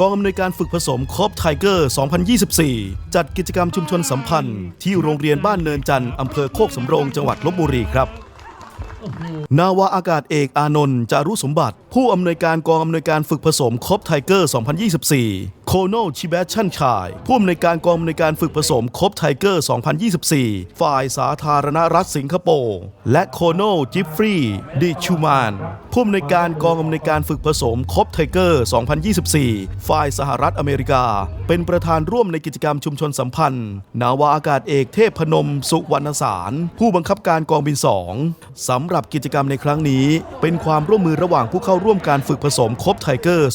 กองอำนวยการฝึกผสมคอปไทเกอร์ 2024 จัดกิจกรรมชุมชนสัมพันธ์ ที่โรงเรียนบ้านเนินจันทร์อำเภอโคกสำโรงจังหวัดลบบุรีครับ นาวาอากาศเอกอานนท์จารุสมบัติ ผู้อำนวยการกองอำนวยการฝึกผสมคอปไทเกอร์ 2024 โคโนชิเบชันชายผู้อำนวยการกองอำนวยการฝึกผสมคอปไทเกอร์ 2024 ฝ่ายสาธารณรัฐสิงคโปร์ และโคโนจิฟฟรีดิชูมานผู้อำนวยการกองอำนวยการฝึกผสมคอปไทเกอร์ 2024 ฝ่ายสหรัฐอเมริกา เป็นประธานร่วมในกิจกรรมชุมชนสัมพันธ์ นาวาอากาศเอกเทพพนมสุวรรณสาร ผู้บังคับการกองบิน2สำหรับกิจกรรมในครั้งนี้ เป็นความร่วมมือระหว่างผู้เข้าร่วมการฝึกผสมคบไทเกอร์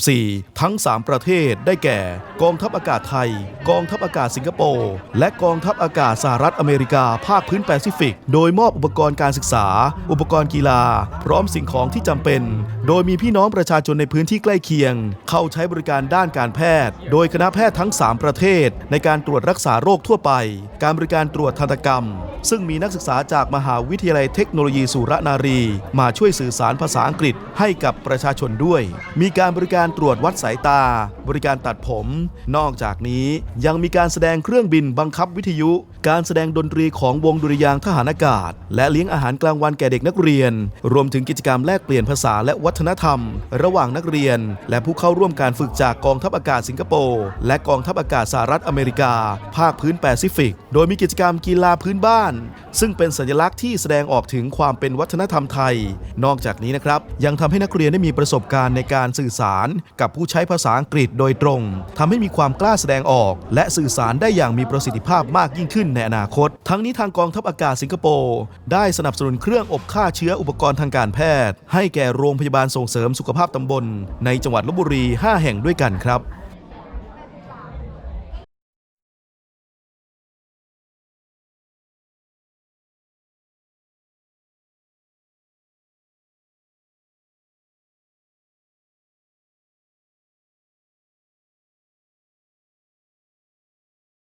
2024 ทั้ง 3 ประเทศได้แก่ กองทัพอากาศไทย กองทัพอากาศสิงคโปร์ และกองทัพอากาศสหรัฐอเมริกาภาคพื้นแปซิฟิก โดยมอบอุปกรณ์การศึกษา อุปกรณ์กีฬา พร้อมสิ่งของที่จำเป็น โดยมีพี่น้องประชาชนในพื้นที่ใกล้เคียง เข้าใช้บริการด้านการแพทย์ โดยคณะแพทย์ทั้ง 3 ประเทศ ในการตรวจรักษาโรคทั่วไป การบริการตรวจทันตกรรม ซึ่งมีนักศึกษาจากมหาวิทยาลัยเทคโนโลยีสุรนารี มาช่วยสื่อสารภาษาอังกฤษให้กับประชาชนด้วย มีการบริการตรวจวัดสายตาบริการตัดผม นอกจากนี้ยังมีการแสดงเครื่องบินบังคับวิทยุ การแสดงดนตรีของวงดุริยางทหารอากาศ และเลี้ยงอาหารกลางวันแก่เด็กนักเรียน รวมถึงกิจกรรมแลกเปลี่ยนภาษาและวัฒนธรรม ระหว่างนักเรียน และผู้เข้าร่วมการฝึกจากกองทัพอากาศสิงคโปร์และกองทัพอากาศสหรัฐอเมริกา ภาคพื้นแปซิฟิก โดยมีกิจกรรมกีฬาพื้นบ้าน ซึ่งเป็นสัญลักษณ์ที่แสดงออกถึงความเป็นวัฒนธรรมไทย นอกจากนี้นะครับ ยังทำให้นักเรียนได้มีประสบการณ์ในการสื่อสาร กับผู้ใช้ภาษาอังกฤษโดยตรงทำให้มีความกล้าแสดงออก และสื่อสารได้อย่างมีประสิทธิภาพมากยิ่งขึ้นในอนาคต ทั้งนี้ทางกองทัพอากาศสิงคโปร์ได้สนับสนุนเครื่องอบฆ่าเชื้ออุปกรณ์ทางการแพทย์ ให้แก่โรงพยาบาลส่งเสริมสุขภาพตำบล ในจังหวัดลบบุรี 5 แห่งด้วยกันครับ